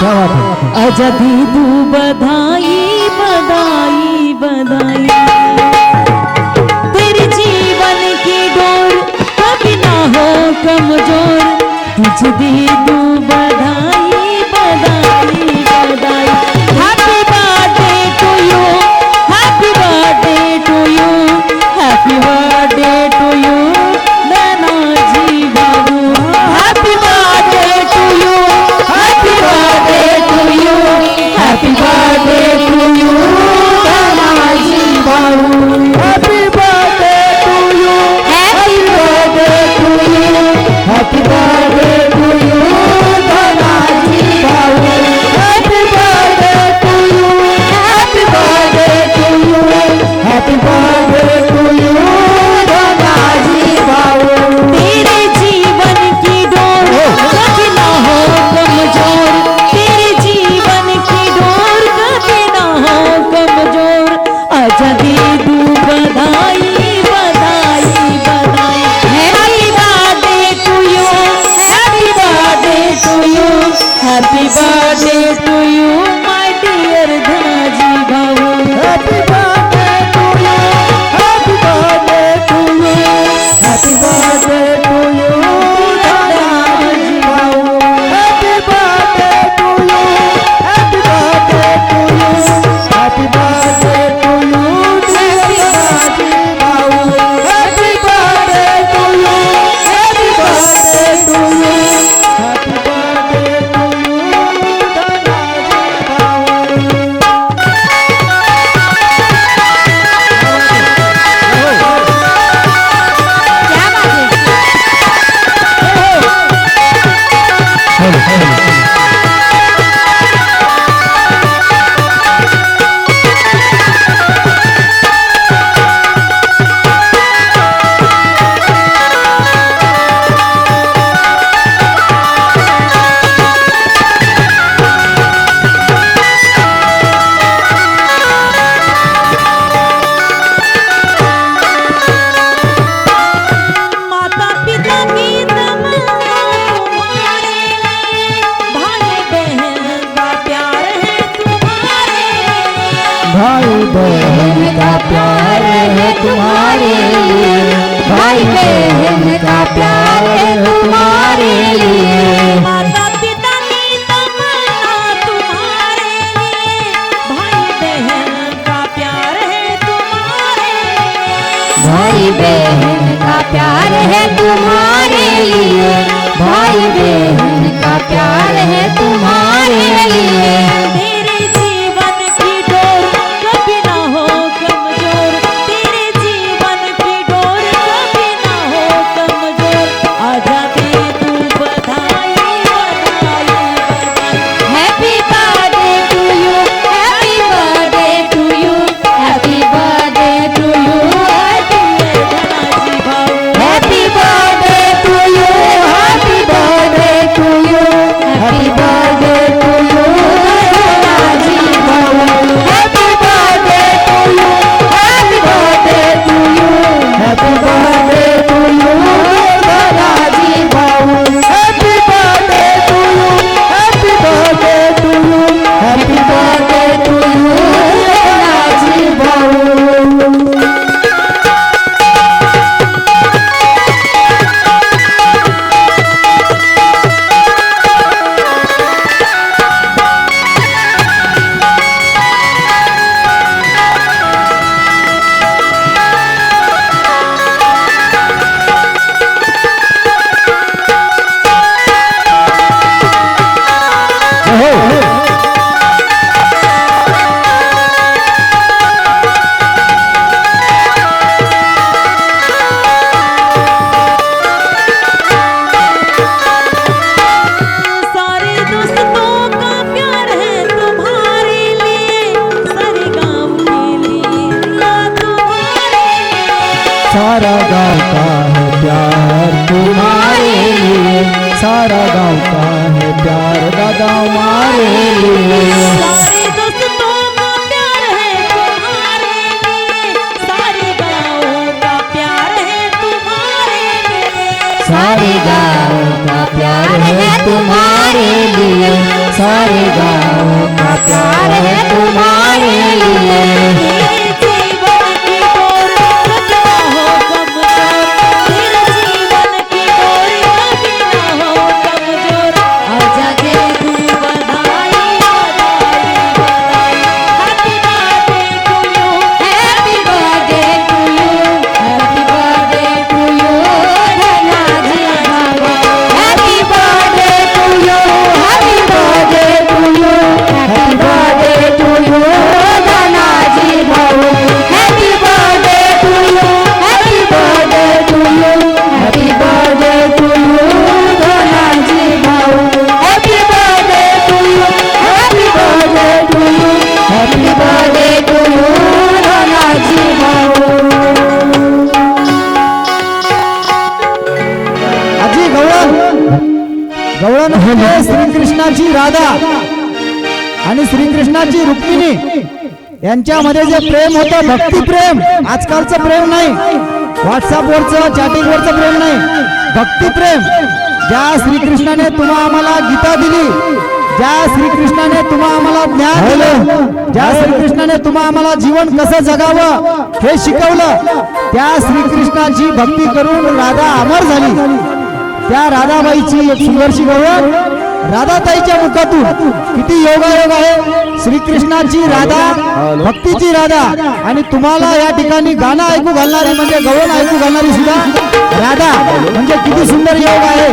क्या बात है अजदी तू बधाई बधाई बधाई। तेरे जीवन की डोर कभी ना हो कमजोर। तुझ दी तू দিবানে प्यार है तुम्हारे लिए सारे गाँव का प्यार है तुम्हारे लिए। आणि श्रीकृष्णाची रुक्मिणी. यांच्यामध्ये जे प्रेम होतं भक्ती प्रेम आजकालचं प्रेम नाही. व्हॉट्सअपवरचं चॅटिंगवरचं प्रेम नाही. भक्ती प्रेम ज्या श्रीकृष्णाने तुम्हा आम्हाला गीता दिली ज्या श्रीकृष्णाने तुम्हा आम्हाला ज्ञान दिलं ज्या श्रीकृष्णाने तुम्हा आम्हाला जीवन कसं जगावं हे शिकवलं त्या श्रीकृष्णाची भक्ती करून राधा अमर झाली. त्या राधाबाईची एक सुंदरशी गवळ राधाताईच्या मुखातून. किती योगायोग आहे. श्रीकृष्णाची राधा भक्तीची राधा आणि तुम्हाला या ठिकाणी गाणं ऐकू घालणारी म्हणजे गवळण ऐकू घालणारी सुद्धा राधा. म्हणजे किती सुंदर योग आहे.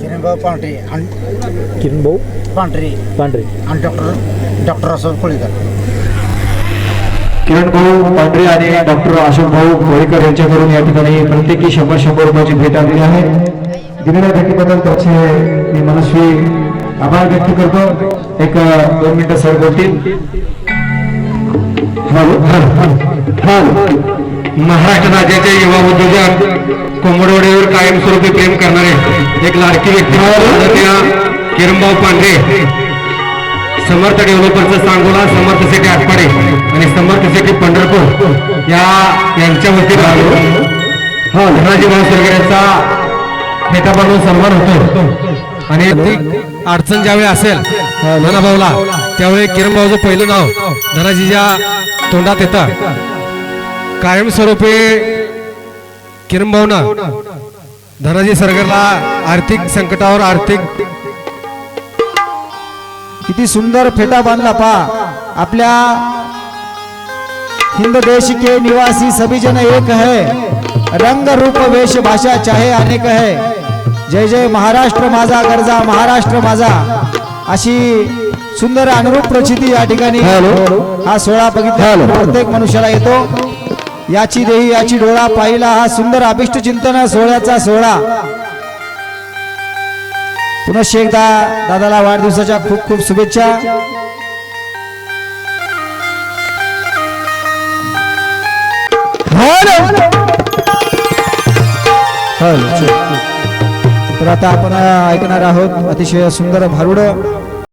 किरणभाऊ पांढरे आणि किरण भाऊ पांढरे. पांढरे. आणि डॉक्टर डॉक्टर अशोक कोळीकर. किरण भाऊ पांढरे आणि डॉक्टर अशोक भाऊ कोळेकर यांच्याकडून या ठिकाणी प्रत्येकी शंभर शंभर रुपयाची भेट आलेली आहे. दिलेल्या भेटीबद्दल त्याचे मी मनस्वी आभार व्यक्त करतो. एक दोन मिनिटं सर बोलतील. Hello hello. महाराष्ट्र राज्याचे युवा उद्योजक कोंबडवाडीवर कायमस्वरूपी प्रेम करणारे एक लाडकी व्यक्ती आदरणीय किरणभाऊ पांढरे. समर्थ डेव्हलपरचं सांगोला समर्थ सिटी आटपाडे आणि समर्थ सिटी पंढरपूर या यांच्या वतीनं हा धनाजी भाऊ सरगऱ्याचा सन्मान होतो. आणि अडचण ज्यावेळी असेल धनाभाऊला त्यावेळी किरण भाऊचं पहिलं नाव धनाजीच्या तोंडात येतं. कायमस्वरूपी किरण भाऊना धनाजी सरकारला आर्थिक संकटावर आर्थिक किती सुंदर फेटा बांधला पा. आपल्या हिंद देश के निवासी सभी जन एक है. रंग रूप वेश भाषा चाहे अनेक है. जय जय महाराष्ट्र माझा गरजा महाराष्ट्र माझा. अशी सुंदर अनुरूप प्रचिती या ठिकाणी हा सोहळा बघितला प्रत्येक मनुष्याला येतो. याची देही याची डोळा पाहिला हा सुंदर अभिष्ट चिंतन सोहळ्याचा सोहळा. पुनश्च एकदा दादाला वाढदिवसाच्या खूप खूप शुभेच्छा. तर आता आपण ऐकणार आहोत अतिशय सुंदर भारुड.